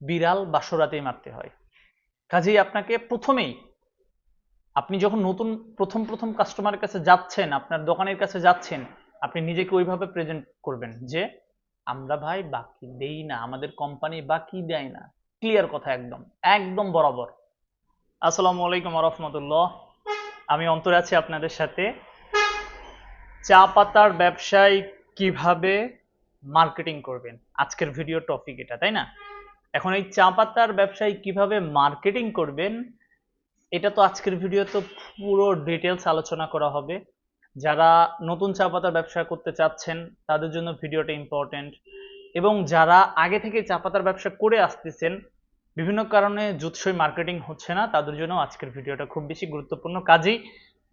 বিড়াল বাসরাতেই মারতে হয়। কাজেই আপনাকে প্রথমেই, আপনি যখন নতুন, প্রথম প্রথম কাস্টমারের কাছে যাচ্ছেন, আপনার দোকানের কাছে যাচ্ছেন, আপনি নিজেকে ওইভাবে প্রেজেন্ট করবেন যে, আমরা ভাই বাকি দেই না, আমাদের কোম্পানি বাকি দেয় না। ক্লিয়ার কথা একদম একদম বরাবর। আসসালামু আলাইকুম রহমতুল্লাহ। আমি অন্তর আছি আপনাদের সাথে। চা পাতার ব্যবসায় কীভাবে মার্কেটিং করবেন? আজকের ভিডিও টপিক এটা, তাই না? এখন এই চা পাতার ব্যবসায় কীভাবে মার্কেটিং করবেন, এটা তো আজকের ভিডিও তো পুরো ডিটেলস আলোচনা করা হবে। যারা নতুন চা পাতার ব্যবসা করতে চাচ্ছেন, তাদের জন্য ভিডিওটা ইম্পর্টেন্ট এবং যারা আগে থেকে চা পাতার ব্যবসা করে আসতেছেন, বিভিন্ন কারণে জুৎসই মার্কেটিং হচ্ছে না, তাদের জন্য আজকের ভিডিওটা খুব বেশি গুরুত্বপূর্ণ। কাজেই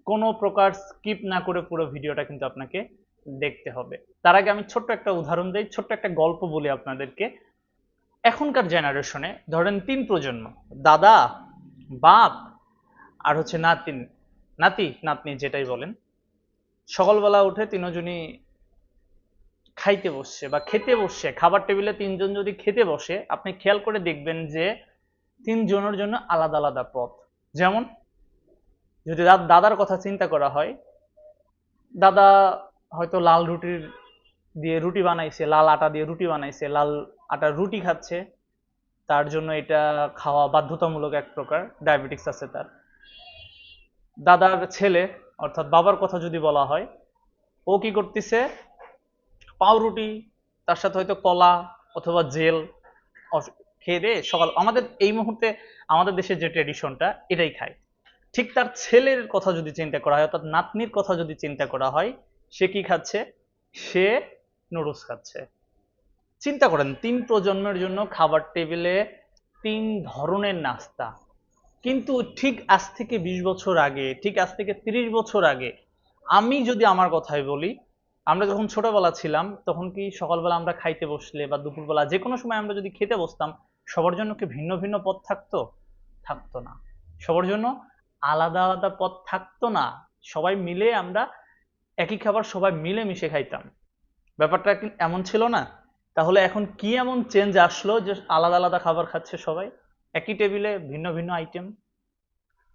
কোনো প্রকার স্কিপ না করে পুরো ভিডিওটা কিন্তু আপনাকে দেখতে হবে। তার আগে আমি ছোট্ট একটা উদাহরণ দিই, ছোট্ট একটা গল্প বলি আপনাদেরকে। এখনকার জেনারেশনে ধরেন তিন প্রজন্ম, দাদা, বাপ আর হচ্ছে নাতিন নাতি, নাতনি যেটাই বলেন, সকালবেলা উঠে তিনজনই খাইতে বসছে বা খেতে বসছে। খাবার টেবিলে তিনজন যদি খেতে বসে, আপনি খেয়াল করে দেখবেন যে তিনজনের জন্য আলাদা আলাদা পথ। যেমন যদি দাদার কথা চিন্তা করা হয়, দাদা হয়তো লাল রুটির দিয়ে রুটি বানাইছে, লাল আটা দিয়ে রুটি বানাইছে, লাল আটার রুটি খাচ্ছে, তার জন্য এটা খাওয়া বাধ্যতামূলক এক প্রকার ডায়াবেটিক্স আছে তার। দাদার ছেলে, অর্থাৎ বাবার কথা যদি বলা হয়, ও কি করতেছে? পাউরুটি, তার সাথে হয়তো কলা অথবা জেল খেয়ে দিয়ে সকাল, আমাদের এই মুহূর্তে আমাদের দেশের যে ট্রেডিশনটা এটাই খায়। ঠিক তার ছেলের কথা যদি চিন্তা করা হয়, অর্থাৎ নাতনির কথা যদি চিন্তা করা হয়, সে কি খাচ্ছে? সে নুডলস খাচ্ছে। চিন্তা করেন, তিন প্রজন্মের জন্য খাবার টেবিলে তিন ধরনের নাস্তা। কিন্তু ঠিক আজ থেকে বিশ বছর আগে, ঠিক আজ থেকে তিরিশ বছর আগে, আমি যদি আমার কথাই বলি, আমরা যখন ছোটবেলা ছিলাম, তখন কি সকালবেলা আমরা খাইতে বসলে বা দুপুরবেলা যে কোনো সময় আমরা যদি খেতে বসতাম, সবার জন্য কি ভিন্ন ভিন্ন পথ থাকতো? থাকতো না। সবার জন্য আলাদা আলাদা পথ থাকতো না। সবাই মিলে আমরা একই খাবার সবাই মিলে মিশে খাইতাম। ব্যাপারটা এমন ছিল না? তাহলে এখন কি এমন চেঞ্জ আসলো যে আলাদা আলাদা খাবার খাচ্ছে সবাই? একই টেবিলে ভিন্ন ভিন্ন আইটেম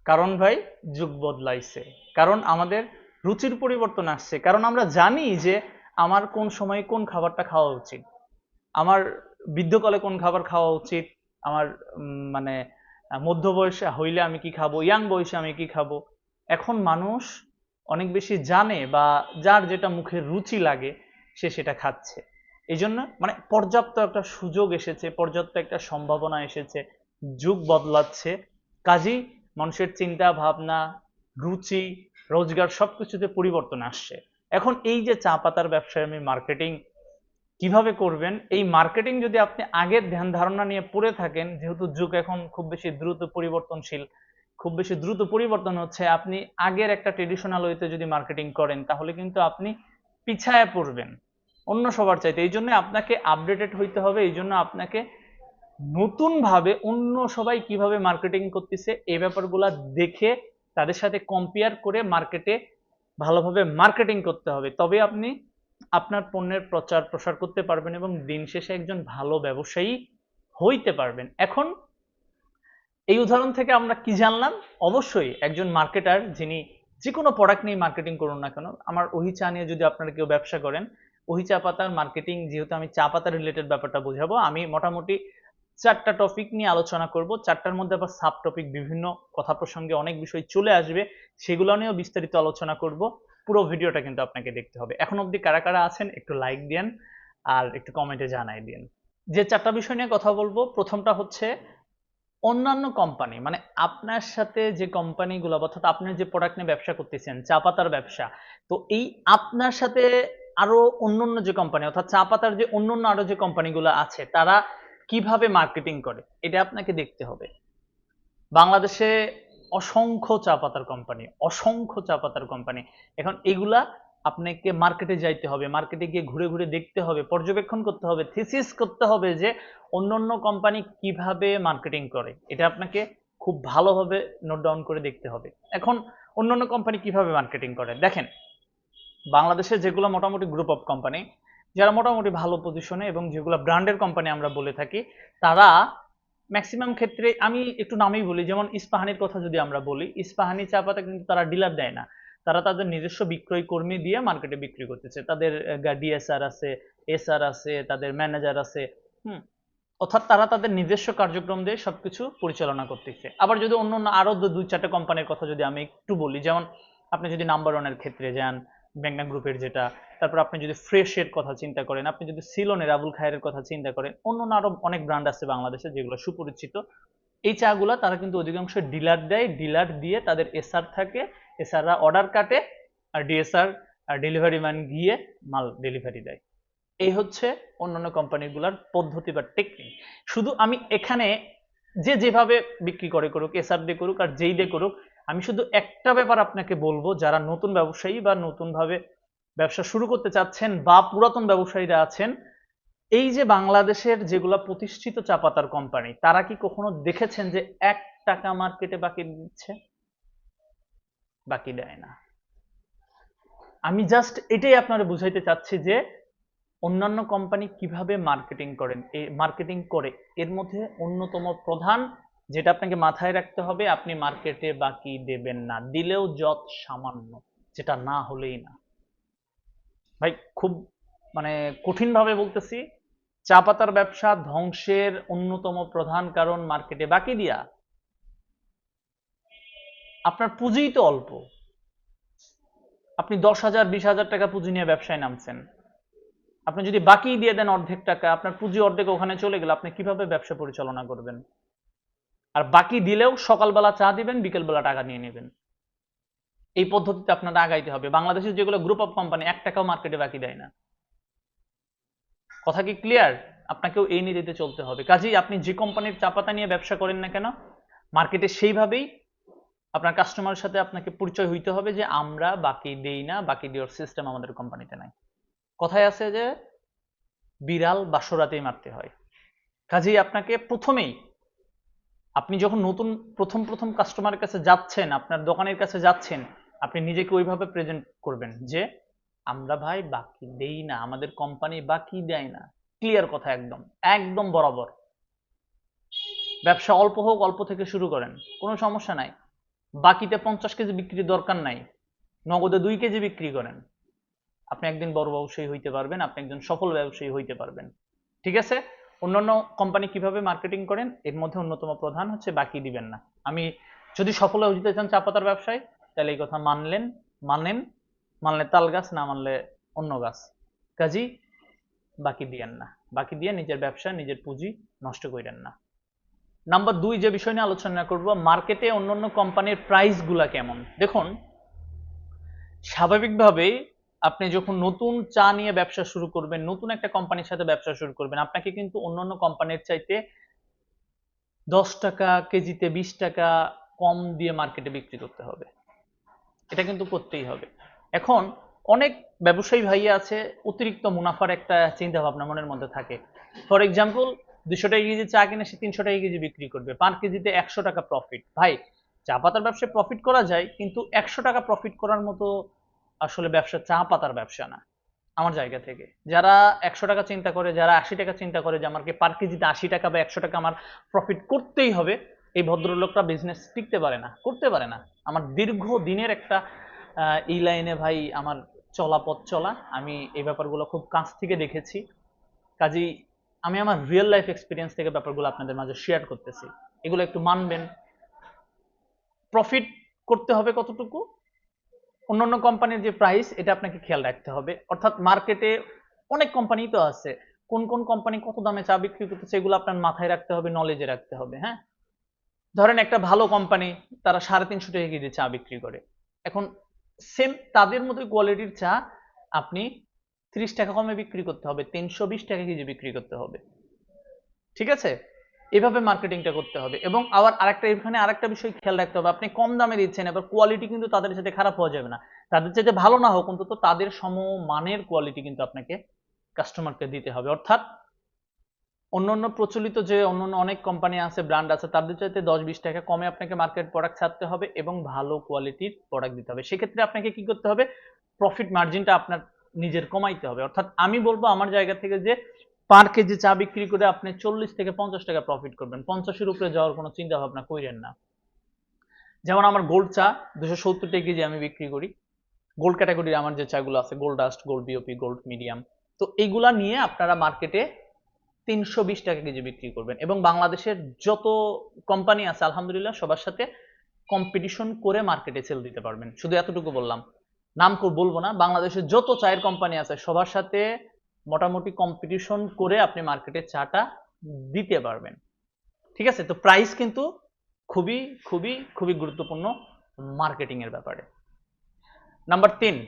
কারণ ভাই, যুগ বদলাইছে। কারণ আমাদের রুচির পরিবর্তন আসছে। কারণ আমরা জানি যে আমার কোন সময় কোন খাবারটা খাওয়া উচিত। আমার বৃদ্ধকালে কোন খাবার খাওয়া উচিত? আমার মানে মধ্য বয়সে হইলে আমি কি খাব? ইয়াং বয়সে আমি কি খাব? এখন মানুষ অনেক বেশি জানে বা যার যেটা মুখে রুচি লাগে, সে সেটা খাচ্ছে। এই জন্য মানে পর্যাপ্ত একটা সুযোগ এসেছে, পর্যাপ্ত একটা সম্ভাবনা এসেছে, যুগ বদলাচ্ছে। কাজেই মানুষের চিন্তা, ভাবনা, রুচি, রোজগার সবকিছুতে পরিবর্তন আসছে। এখন এই যে চা পাতার ব্যবসায় আমি মার্কেটিং কীভাবে করবেন, এই মার্কেটিং যদি আপনি আগের ধ্যান ধারণা নিয়ে পড়ে থাকেন, যেহেতু যুগ এখন খুব বেশি দ্রুত পরিবর্তনশীল, খুব বেশি দ্রুত পরিবর্তন হচ্ছে, আপনি আগের একটা ট্রেডিশনাল ওয়েতে যদি মার্কেটিং করেন, তাহলে কিন্তু আপনি পিছায় পড়বেন। অন্য সবার চাইতে। এই জন্য আপনাকে আপডেটেড হইতে হবে, এই জন্য আপনাকে নতুন ভাবে অন্য সবাই কীভাবে মার্কেটিং করতেছে, এই ব্যাপারগুলা দেখে তাদের সাথে কম্পেয়ার করে মার্কেটে ভালোভাবে মার্কেটিং করতে হবে। তবে আপনি আপনার পণ্যের প্রচার প্রসার করতে পারবেন এবং দিন শেষে একজন ভালো ব্যবসায়ী হইতে পারবেন। এখন এই উদাহরণ থেকে আমরা কি জানলাম? অবশ্যই একজন মার্কেটার যিনি যে কোনো প্রোডাক্ট নিয়ে মার্কেটিং করুন না কেন, আমার ওহি চা নিয়ে যদি আপনারা কেউ ব্যবসা করেন ওহি চা পাতার মার্কেটিং যেহেতু আমি চা পাতা রিলেটেড ব্যাপারটা বোঝাবো, আমি মোটামুটি চারটা টপিক নিয়ে আলোচনা করব। চারটার মধ্যে আবার সাব টপিক বিভিন্ন কথা প্রসঙ্গে অনেক বিষয় চলে আসবে, সেগুলো নিয়েও বিস্তারিত আলোচনা করব। পুরো ভিডিওটা কিন্তু আপনাকে দেখতে হবে। এখন অবধি কারা কারা আছেন একটু লাইক দেন আর একটু কমেন্টে জানাই দিন যে চারটা বিষয় নিয়ে কথা বলব, প্রথমটা হচ্ছে অন্যান্য কোম্পানি মানে আপনার সাথে যে কোম্পানিগুলো অর্থাৎ আপনার যে প্রোডাক্ট নিয়ে ব্যবসা করতেছেন, চা পাতার ব্যবসা, তো এই আপনার সাথে আরও অন্যান্য যে কোম্পানি অর্থাৎ চা পাতার যে অন্যান্য আরও যে কোম্পানিগুলো আছে, তারা কীভাবে মার্কেটিং করে, এটা আপনাকে দেখতে হবে। বাংলাদেশে অসংখ্য চা পাতার কোম্পানি অসংখ্য চা পাতার কোম্পানি এখন এগুলা আপনাকে মার্কেটে যাইতে হবে মার্কেটে গিয়ে ঘুরে ঘুরে দেখতে হবে, পর্যবেক্ষণ করতে হবে থিসিস করতে হবে যে অন্যান্য কোম্পানি কীভাবে মার্কেটিং করে। এটা আপনাকে খুব ভালোভাবে নোট ডাউন করে দেখতে হবে। এখন অন্যান্য কোম্পানি কীভাবে মার্কেটিং করে? দেখেন বাংলাদেশে যেগুলো মোটামুটি গ্রুপ অফ কোম্পানি যারা মোটামুটি ভালো পজিশনে এবং যেগুলো ব্র্যান্ডের কোম্পানি আমরা বলে থাকি, তারা ম্যাক্সিমাম ক্ষেত্রে, আমি একটু নামেই বলি, যেমন ইস্পাহানির কথা যদি আমরা বলি, ইস্পাহানি চা পাতা কিন্তু তারা ডিলার দেয় না। তারা তাদের নিজস্ব বিক্রয় কর্মী দিয়ে মার্কেটে বিক্রি করতেছে। তাদের ডিএসআর আছে এসআর আছে, তাদের ম্যানেজার আছে, হুম, অর্থাৎ তারা তাদের নিজস্ব কার্যক্রম দিয়ে সবকিছু পরিচালনা করতেছে। আবার যদি অন্য অন্য আরও দু- দুই চারটা কোম্পানির কথা যদি আমি একটু বলি, যেমন আপনি যদি নাম্বার ওয়ানের ক্ষেত্রে যান ব্যাংনা গ্রুপের যেটা, তারপর আপনি যদি ফ্রেশের কথা চিন্তা করেন, আপনি যদি সিলনের আবুল খায়ের কথা চিন্তা করেন অন্য আরও অনেক ব্র্যান্ড আছে বাংলাদেশে যেগুলো সুপরিচিত। এই চাগুলা তারা কিন্তু অধিকাংশ ডিলার দেয়, ডিলার দিয়ে তাদের এসআর থাকে এসআররা অর্ডার কাটে, আর ডিএসআর আর ডেলিভারি ম্যান গিয়ে মাল ডেলিভারি দেয়। এই হচ্ছে অন্যান্য কোম্পানিগুলোর পদ্ধতি বা টেকনিক শুধু আমি এখানে যে যেভাবে বিক্রি করে করুক এসআর দিয়ে করুক, আর যেই দিয়ে করুক আমি শুধু একটা ব্যাপার আপনাকে বলব, যারা নতুন ব্যবসায়ী বা নতুনভাবে ব্যবসা শুরু করতে চাচ্ছেন বা পুরাতন ব্যবসায়ীরা আছেন, এই যে বাংলাদেশের যেগুলা প্রতিষ্ঠিত চা পাতার কোম্পানি তারা কি কখনো দেখেছেন যে এক টাকা মার্কেটে বাকি দিচ্ছে? বাকি দেয় না। আমি জাস্ট এটাই আপনারা বুঝাইতে চাচ্ছি যে, অন্যান্য কোম্পানি কীভাবে মার্কেটিং করেন? এই মার্কেটিং করে, এর মধ্যে অন্যতম প্রধান যেটা আপনাকে মাথায় রাখতে হবে, আপনি মার্কেটে বাকি দেবেন না। দিলেও যত সামান্য, যেটা না হলেই না। ভাই, খুব মানে কঠিনভাবে বলতেছি, চা পাতার ব্যবসা ধ্বংসের অন্যতম প্রধান কারণ মার্কেটে বাকি দিয়া। আপনার পুঁজিই তো অল্প। আপনি দশ হাজার, বিশ হাজার টাকা পুঁজি নিয়ে ব্যবসায় নামছেন। আপনি যদি বাকি দিয়ে দেন অর্ধেক টাকা, আপনার পুঁজি অর্ধেক ওখানে চলে গেলে, আপনি কীভাবে ব্যবসা পরিচালনা করবেন? আর বাকি দিলেও সকালবেলা চা দিবেন, বিকেলবেলা টাকা নিয়ে নেবেন। এই পদ্ধতিতে আপনারা আগাইতে হবে। বাংলাদেশের যেগুলো গ্রুপ অফ কোম্পানি এক টাকাও মার্কেটে বাকি দেয় না। কথা কি ক্লিয়ার আপনাকেও এই নীতিতে চলতে হবে। কাজেই আপনি যে কোম্পানির চা পাতা নিয়ে ব্যবসা করেন না কেন মার্কেটে সেইভাবেই আপনার কাস্টমারের সাথে আপনাকে পরিচয় হইতে হবে যে আমরা বাকি দেই না, বাকি দেওয়ার সিস্টেম আমাদের কোম্পানিতে নাই। কথায় আছে যে, বিড়াল বাসরাতেই মারতে হয়। কাজেই আপনাকে প্রথমেই আপনি যখন নতুন প্রথম প্রথম কাস্টমারের কাছে যাচ্ছেন, আপনার দোকানের কাছে যাচ্ছেন, আপনি নিজেকে ওইভাবে প্রেজেন্ট করবেন যে, আমরা ভাই বাকি দেই না, আমাদের কোম্পানি বাকি দেয় না। ক্লিয়ার কথা একদম একদম বরাবর। ব্যবসা অল্প হোক, অল্প থেকে শুরু করেন, কোনো সমস্যা নাই। বাকিতে পঞ্চাশ কেজি বিক্রির দরকার নাই, নগদে দুই কেজি বিক্রি করেন। আপনি একদিন বড় ব্যবসায়ী হইতে পারবেন, আপনি একজন সফল ব্যবসায়ী হইতে পারবেন। ঠিক আছে? অন্যান্য কোম্পানি কীভাবে মার্কেটিং করেন, এর মধ্যে অন্যতম প্রধান হচ্ছে বাকি দিবেন না। আমি যদি সফল হয়ে যেতে চান চা পাতার ব্যবসায়, তাহলে এই কথা মানলেন, মানেন, মানলে তাল গাছ, না মানলে অন্য গাছ। কাজী, বাকি দিয়েন না। বাকি দিয়ে নিজের ব্যবসা, নিজের পুঁজি নষ্ট করেন না। নাম্বার দুই যে বিষয় নিয়ে আলোচনা করব মার্কেটে অন্যান্য কোম্পানির প্রাইসগুলা কেমন? দেখুন, স্বাভাবিকভাবেই আপনি যখন নতুন চা নিয়ে ব্যবসা শুরু করবেন, নতুন একটা কোম্পানির সাথে ব্যবসা শুরু করবেন, আপনাকে কিন্তু অন্যান্য কোম্পানির চাইতে দশ টাকা কেজিতে বিশ টাকা কম দিয়ে মার্কেটে বিক্রি করতে হবে। এটা কিন্তু করতেই হবে। এখন অনেক ব্যবসায়ী ভাইয়া আছে, অতিরিক্ত মুনাফার একটা চিন্তা ভাবনা মনের মধ্যে থাকে। ফর এক্সাম্পল দুশো টাকা কেজি চা কিনে সে তিনশো টাকা কেজি বিক্রি করবে পার কেজিতে একশো টাকা প্রফিট ভাই, চা পাতার ব্যবসায় প্রফিট করা যায়, কিন্তু একশো টাকা প্রফিট করার মতো আসলে ব্যবসা চা পাতার ব্যবসা না, আমার জায়গা থেকে। যারা একশো টাকা চিন্তা করে, যারা আশি টাকা চিন্তা করে যে আমাকে পার কেজিতে আশি টাকা বা একশো টাকা আমার প্রফিট করতেই হবে, এই ভদ্রলোকরা বিজনেস টিকতে পারে না, করতে পারে না। আমার দীর্ঘ দিনের একটা এই লাইনে ভাই আমার চলা পথ চলা, আমি এই ব্যাপারগুলো খুব কাছ থেকে দেখেছি। কাজেই আমি আমার রিয়েল লাইফ এক্সপিরিয়েন্স থেকে ব্যাপারগুলো আপনাদের মাঝে শেয়ার করতেছি। এগুলো একটু মানবেন। প্রফিট করতে হবে কতটুকু? অন্যান্য কোম্পানির যে প্রাইস এটা আপনাকে খেয়াল রাখতে হবে। অর্থাৎ মার্কেটে অনেক কোম্পানি তো আছে। কোন কোন কোম্পানি কত দামে চা বিক্রি করতেছে এগুলো আপনার মাথায় রাখতে হবে নলেজে রাখতে হবে হ্যাঁ? ধরেন একটা ভালো কোম্পানি, তারা সাড়ে তিনশো টাকা কেজি চা বিক্রি করে। এখন সেম তাদের মতোই কোয়ালিটির চা আপনি ত্রিশ টাকা কমে বিক্রি করতে হবে, তিনশো বিশ টাকা কেজি বিক্রি করতে হবে। ঠিক আছে? এভাবে মার্কেটিংটা করতে হবে। এবং আবার আরেকটা, এখানে আরেকটা বিষয় খেয়াল রাখতে হবে। আপনি কম দামে দিচ্ছেন, এবার কোয়ালিটি কিন্তু তাদের সাথে খারাপ হওয়া যাবে না। তাদের চাইতে ভালো না হোক, অন্তত তাদের সমমানের কোয়ালিটি কিন্তু আপনাকে কাস্টমারকে দিতে হবে। অর্থাৎ অন্যান্য প্রচলিত যে অন্যান্য অনেক কোম্পানি আছে ব্র্যান্ড আছে, তাদের চাইতে দশ বিশ টাকা কমে আপনাকে মার্কেট প্রোডাক্ট ছাড়তে হবে এবং ভালো কোয়ালিটির প্রোডাক্ট দিতে হবে। সেক্ষেত্রে আপনাকে কি করতে হবে? প্রফিট মার্জিনটা আপনার নিজের কমাইতে হবে। অর্থাৎ আমি বলব আমার জায়গা থেকে যে পার কেজি চা বিক্রি করে আপনি চল্লিশ থেকে পঞ্চাশ টাকা প্রফিট করবেন। পঞ্চাশের উপরে যাওয়ার কোনো চিন্তা ভাবনা করেন না। যেমন আমার গোল্ড চা দুশো সত্তর টাকা কেজি আমি বিক্রি করি। গোল্ড ক্যাটাগরির আমার যে চাগুলো আছে gold dust gold BOP gold medium তো এইগুলা নিয়ে আপনারা মার্কেটে তিনশো বিশ টাকা কেজি বিক্রি করবেন। এবং বাংলাদেশের যত কোম্পানি আছে, আলহামদুলিল্লাহ, সবার সাথে কম্পিটিশন করে মার্কেটে সেল দিতে পারবেন। শুধু এতটুকু বললাম। নাম বলব না, বাংলাদেশের যত চায়ের কোম্পানি আছে, সবার সাথে মোটামুটি কম্পিটিশন করে আপনি মার্কেটে চাটা দিতে পারবেন। ঠিক আছে? তো প্রাইস কিন্তু খুবই খুবই খুবই গুরুত্বপূর্ণ মার্কেটিং এর ব্যাপারে। নাম্বার তিন,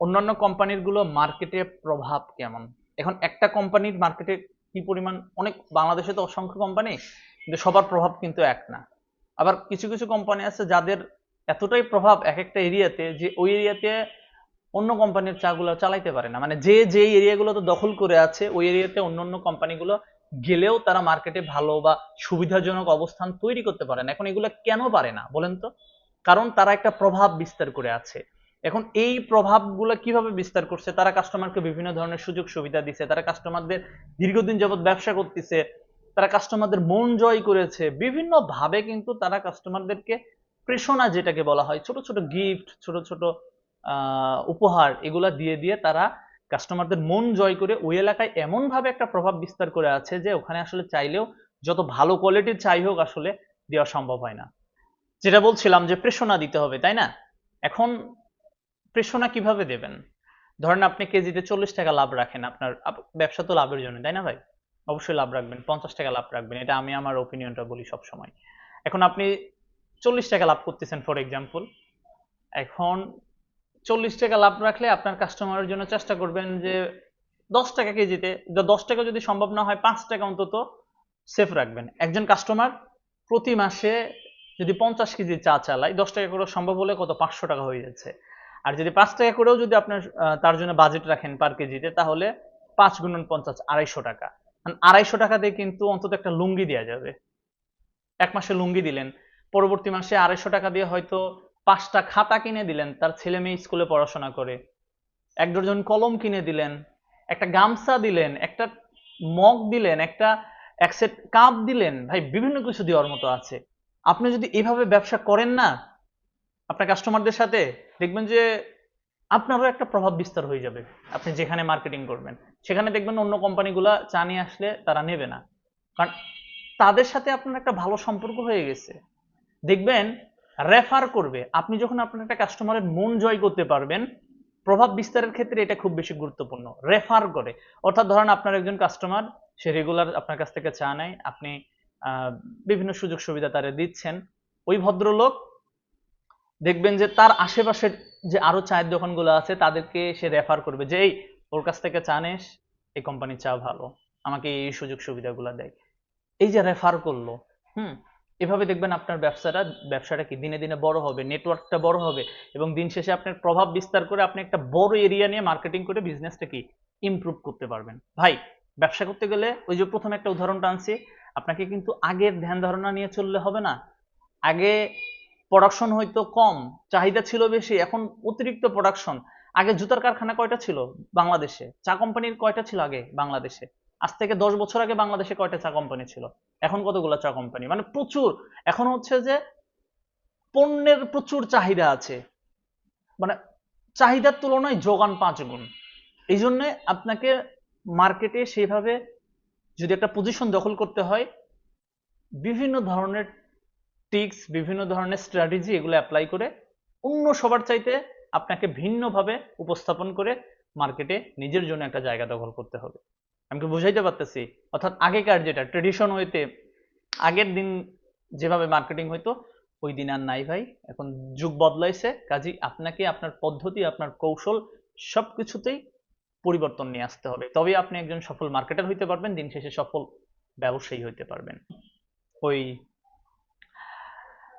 অন্যান্য কোম্পানিরগুলো মার্কেটে প্রভাব কেমন? এখন একটা কোম্পানির মার্কেটে কি পরিমাণ, অনেক, বাংলাদেশে তো অসংখ্য কোম্পানি কিন্তু সবার প্রভাব কিন্তু এক না। আবার কিছু কিছু কোম্পানি আছে যাদের এতটাই প্রভাব এক একটা এরিয়াতে যে ওই এরিয়াতে অন্য কোম্পানির চাগুলো চালাইতে পারে না। মানে যে যে এরিয়াগুলো তো দখল করে আছে, ওই এরিয়াতে অন্য অন্য কোম্পানিগুলো গেলেও তারা মার্কেটে ভালো বা সুবিধাজনক অবস্থান তৈরি করতে পারে না। এখন এগুলো কেন পারে না, বলেন তো? কারণ তারা একটা প্রভাব বিস্তার করে আছে। এখন এই প্রভাবগুলো কীভাবে বিস্তার করছে? তারা কাস্টমারকে বিভিন্ন ধরনের সুযোগ সুবিধা দিছে, তারা কাস্টমারদের দীর্ঘদিন যাবত ব্যবসা করতেছে, তারা কাস্টমারদের মন জয় করেছে। বিভিন্ন ভাবে কিন্তু তারা কাস্টমারদেরকে প্রেষণা যেটাকে বলা হয়, ছোট ছোট গিফট ছোট ছোট উপহার এগুলা দিয়ে দিয়ে তারা কাস্টমারদের মন জয় করে ওই এলাকায় এমন ভাবে একটা প্রভাব বিস্তার করে আছে যে ওখানে আসলে চাইলেও যত ভালো কোয়ালিটির চাই হোক আসলে দেওয়া সম্ভব হয় না। যেটা বলছিলাম যে প্রেষণা দিতে হবে, তাই না? এখন প্রেষণা কীভাবে দেবেন? ধরেন আপনি কেজিতে চল্লিশ টাকা লাভ রাখেন, আপনার আপ- ব্যবসা তো লাভের জন্য, তাই না ভাই? অবশ্যই লাভ রাখবেন, পঞ্চাশ টাকা লাভ রাখবেন, এটা আমি আমার ওপিনিয়নটা বলি সব সময় এখন আপনি চল্লিশ টাকা লাভ করতেছেন ফর এক্সাম্পল এখন চল্লিশ টাকা লাভ রাখলে আপনার কাস্টমারের জন্য চেষ্টা করবেন যে দশ টাকা কেজিতে দশ টাকা যদি সম্ভব না হয়, পাঁচ টাকা অন্তত সেফ রাখবেন। একজন কাস্টমার প্রতি মাসে যদি পঞ্চাশ কেজি চা চালায়, দশ টাকা করে সম্ভব হলে কত? পাঁচশো টাকা হয়ে যাচ্ছে। আর যদি পাঁচ টাকা করেও যদি আপনার তার জন্য বাজেট রাখেন পার কেজিতে, তাহলে পাঁচ গুণন পঞ্চাশ, আড়াইশো টাকা। কারণ আড়াইশো টাকা দিয়ে কিন্তু অন্তত একটা লুঙ্গি দেওয়া যাবে। এক মাসে লুঙ্গি দিলেন। পরবর্তী মাসে আড়াইশো টাকা দিয়ে হয়তো পাঁচটা খাতা কিনে দিলেন, তার ছেলে মেয়ে স্কুলে পড়াশোনা করে। এক ডজন কলম কিনে দিলেন, একটা গামছা দিলেন, একটা মগ দিলেন, একটা এক সেট কাপ দিলেন। ভাই, বিভিন্ন কিছু দেওয়ার মতো আছে। আপনি যদি এভাবে ব্যবসা করেন না, আপনার কাস্টমারদের সাথে, দেখবেন যে আপনারও একটা প্রভাব বিস্তার হয়ে যাবে। আপনি যেখানে মার্কেটিং করবেন, সেখানে দেখবেন অন্য কোম্পানিগুলা চা নিয়ে আসলে তারা নেবে না। কারণ তাদের সাথে আপনার একটা ভালো সম্পর্ক হয়ে গেছে। দেখবেন রেফার করবে, আপনি যখন আপনার একটা কাস্টমারের মন জয় করতে পারবেন, প্রভাব বিস্তারের ক্ষেত্রে এটা খুব বেশি গুরুত্বপূর্ণ। রেফার করে। অর্থাৎ ধরেন আপনার একজন কাস্টমার সে রেগুলার আপনার কাছ থেকে চা নেয়, আপনি বিভিন্ন সুযোগ সুবিধা তারা দিচ্ছেন। ওই ভদ্রলোক দেখবেন যে তার আশেপাশের যে আরও চায়ের দোকানগুলো আছে, তাদেরকে সে রেফার করবে যে, এই, ওর কাছ থেকে চা নেস, এই কোম্পানির চা ভালো, আমাকে এই সুযোগ সুবিধাগুলো দেয়। এই যে রেফার করল, হুম এভাবে দেখবেন আপনার ব্যবসাটা ব্যবসাটা কি? দিনে দিনে বড় হবে নেটওয়ার্কটা বড় হবে এবং দিন শেষে আপনার প্রভাব বিস্তার করে আপনি একটা বড় এরিয়া নিয়ে মার্কেটিং করে বিজনেসটা কি? ইমপ্রুভ করতে পারবেন। ভাই, ব্যবসা করতে গেলে ওই যে প্রথম একটা উদাহরণটা আনছি, আপনাকে কিন্তু আগের ধ্যান ধারণা নিয়ে চললে হবে না। আগে প্রোডাকশন হয়তো কম, চাহিদা ছিল বেশি, এখন অতিরিক্ত প্রোডাকশন আগে জুতার কারখানা কয়টা ছিল? বাংলাদেশে। চা কোম্পানির কয়টা ছিল আগে? বাংলাদেশে। আজ থেকে দশ বছর আগে বাংলাদেশে কয়টা চা কোম্পানি ছিল? এখন কতগুলো চা কোম্পানি মানে প্রচুর। এখন হচ্ছে যে পণ্যের প্রচুর চাহিদা আছে। মানে চাহিদার তুলনায় যোগান পাঁচ গুণ। এই জন্য আপনাকে মার্কেটে সেইভাবে যদি একটা পজিশন দখল করতে হয়, বিভিন্ন ধরনের টিক্স বিভিন্ন ধরনের স্ট্র্যাটেজি এগুলো অ্যাপ্লাই করে অন্য সবার চাইতে আপনাকে ভিন্নভাবে উপস্থাপন করে মার্কেটে নিজের জন্য একটা জায়গা দখল করতে হবে। আমি বুঝাইতে পারতেছি। অর্থাৎ আগেকার যেটা ট্রেডিশন হইতে, আগের দিন যেভাবে মার্কেটিং হইতো, ওই দিন আর নাই ভাই। এখন যুগ বদলাইছে। কাজী আপনাকে, আপনার পদ্ধতি, আপনার কৌশল সবকিছুতেই পরিবর্তন নিয়ে আসতে হবে। তবে আপনি একজন সফল মার্কেটার হইতে পারবেন, দিন শেষে সফল ব্যবসায়ী হইতে পারবেন। ওই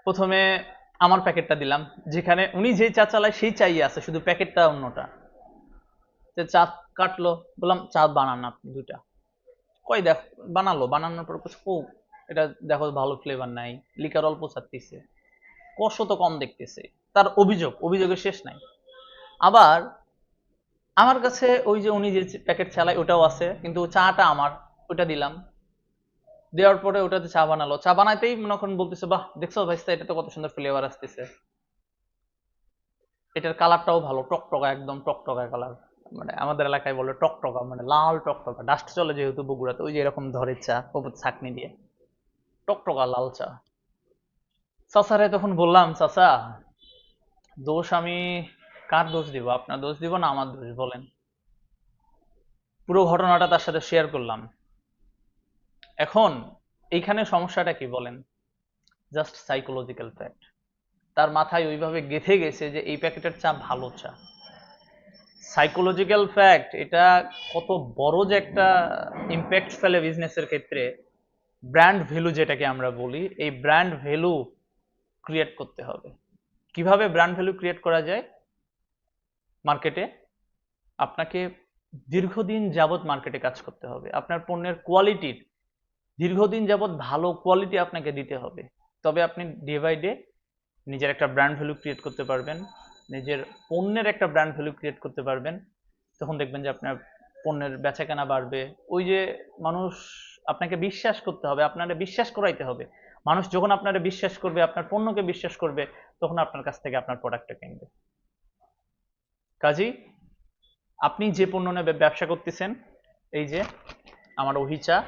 প্রথমে আমার প্যাকেটটা দিলাম, যেখানে উনি যে চা চালায় সেই চাই আছে, শুধু প্যাকেটটা অন্যটা। চা কাটলো, বললাম, চা বানান আপনি দুটা কই দেখ, বানালো, বানানোর পর ও এটা দেখো ভালো ফ্লেভার নাই, লিকার অল্প ছাড়তেছে। কষ্ট তো কম দেখতেছে। তার অভিযোগ, অভিযোগের শেষ নাই। আবার আমার কাছে ওই যে উনি যে প্যাকেট চালায়, ওটাও আছে, কিন্তু চাটা আমার ওটা দিলাম। দেওয়ার পরে ওটাতে চা বানালো। চা বানাইতেই মনে বলতেছে, বাহ, দেখছ ভাইস্তা এটা তো কত সুন্দর ফ্লেভার আসতেছে। এটার কালারটাও ভালো, টকটকা, একদম টকটকা কালার মানে আমাদের এলাকায় বলে টকটকা মানে লাল টকটকা। ডাস্ট চলে যেহেতু বগুড়াতে, ওই যে এরকম ধরে চা ওপর ছাকনি দিয়ে। টকটকা, লাল চা। চাচারে তখন বললাম, চাচা, দোষ আমি কার দোষ দিব? আপনার দোষ দিব না আমার দোষ, বলেন। পুরো ঘটনাটা তার সাথে শেয়ার করলাম। এখন এইখানে সমস্যাটা কি বলেন? জাস্ট সাইকোলজিক্যাল ফ্যাক্ট তার মাথায় ওইভাবে গেঁথে গেছে যে এই প্যাকেটের চা ভালো চা। সাইকোলজিক্যাল ফ্যাক্ট এটা কত বড় যে একটা ইম্প্যাক্ট ফেলে বিজনেসের ক্ষেত্রে ব্র্যান্ড ভ্যালু যেটাকে আমরা বলি, এই ব্র্যান্ড ভ্যালু ক্রিয়েট করতে হবে। কীভাবে ব্র্যান্ড ভ্যালু ক্রিয়েট করা যায়? মার্কেটে আপনাকে দীর্ঘদিন যাবত মার্কেটে কাজ করতে হবে। আপনার পণ্যের কোয়ালিটির দীর্ঘদিন যাবত ভালো কোয়ালিটি আপনাকে দিতে হবে। তবে আপনি ডে বাই ডে নিজের একটা ব্র্যান্ড ভ্যালু ক্রিয়েট করতে পারবেন। নিজের পণ্যের একটা ব্র্যান্ড ভ্যালু ক্রিয়েট করতে পারবেন, তখন দেখবেন যে আপনার পণ্যের বেচাকেনা বাড়বে। ওই যে মানুষ আপনাকে বিশ্বাস করতে হবে, আপনারা বিশ্বাস করাইতে হবে। মানুষ যখন আপনারা বিশ্বাস করবে, আপনার পণ্যকে বিশ্বাস করবে, তখন আপনার কাছ থেকে আপনার প্রোডাক্টটা কিনবে। কাজী আপনি যে পণ্য নিয়ে ব্যবসা করতেছেন, এই যে আমার ওহিচা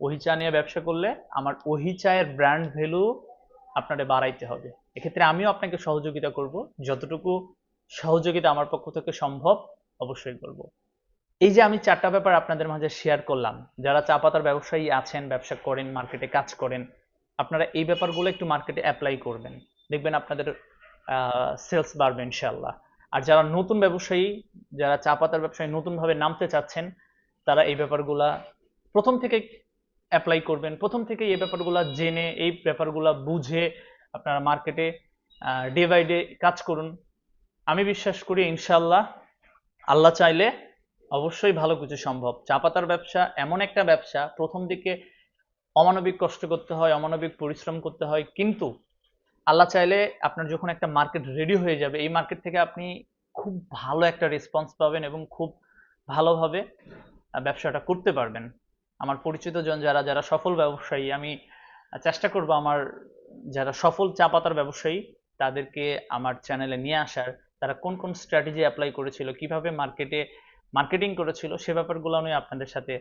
ওহিচা নিয়ে ব্যবসা করলে আমার ওহিচায়ের ব্র্যান্ড ভ্যালু আপনারে বাড়াইতে হবে। এক্ষেত্রে আমিও আপনাকে সহযোগিতা করব। যতটুকু সহযোগিতা আমার পক্ষ থেকে সম্ভব অবশ্যই করব। এই যে আমি চারটা ব্যাপার আপনাদের মাঝে শেয়ার করলাম, যারা চা পাতার ব্যবসায়ী আছেন, ব্যবসা করেন মার্কেটে কাজ করেন, আপনারা এই ব্যাপারগুলো একটু মার্কেটে অ্যাপ্লাই করবেন। দেখবেন আপনাদের সেলস বাড়বে ইনশাল্লাহ আর যারা নতুন ব্যবসায়ী, যারা চা পাতার ব্যবসায়ী নতুনভাবে নামতে চাচ্ছেন, তারা এই ব্যাপারগুলা প্রথম থেকে অ্যাপ্লাই করবেন। প্রথম থেকে এই ব্যাপারগুলা জেনে, এই ব্যাপারগুলা বুঝে আপনারা মার্কেটে ডে বাই ডে কাজ করুন। আমি বিশ্বাস করি ইনশাল্লাহ আল্লাহ চাইলে অবশ্যই ভালো কিছু সম্ভব। চা পাতার ব্যবসা এমন একটা ব্যবসা, প্রথম দিকে অমানবিক কষ্ট করতে হয়, অমানবিক পরিশ্রম করতে হয়, কিন্তু আল্লাহ চাইলে আপনার যখন একটা মার্কেট রেডি হয়ে যাবে, এই মার্কেট থেকে আপনি খুব ভালো একটা রেসপন্স পাবেন এবং খুব ভালোভাবে ব্যবসাটা করতে পারবেন। আমার পরিচিত জন যারা যারা সফল ব্যবসায়ী, আমি চেষ্টা করব আমার যারা সফল চা পাতার ব্যবসায়ী, তাদেরকে আমার চ্যানেলে নিয়ে আসার, তারা কোন কোন স্ট্র্যাটেজি অ্যাপ্লাই করেছিল, কীভাবে মার্কেটে মার্কেটিং করেছিল, সে ব্যাপারগুলো নিয়ে আপনাদের সাথে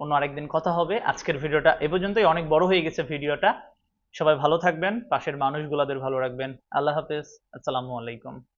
অন্য আরেকদিন কথা হবে। আজকের ভিডিওটা এ পর্যন্তই, অনেক বড় হয়ে গেছে ভিডিওটা। সবাই ভালো থাকবেন, পাশের মানুষগুলাদের ভালো রাখবেন। আল্লাহ হাফেজ, আসসালামু আলাইকুম।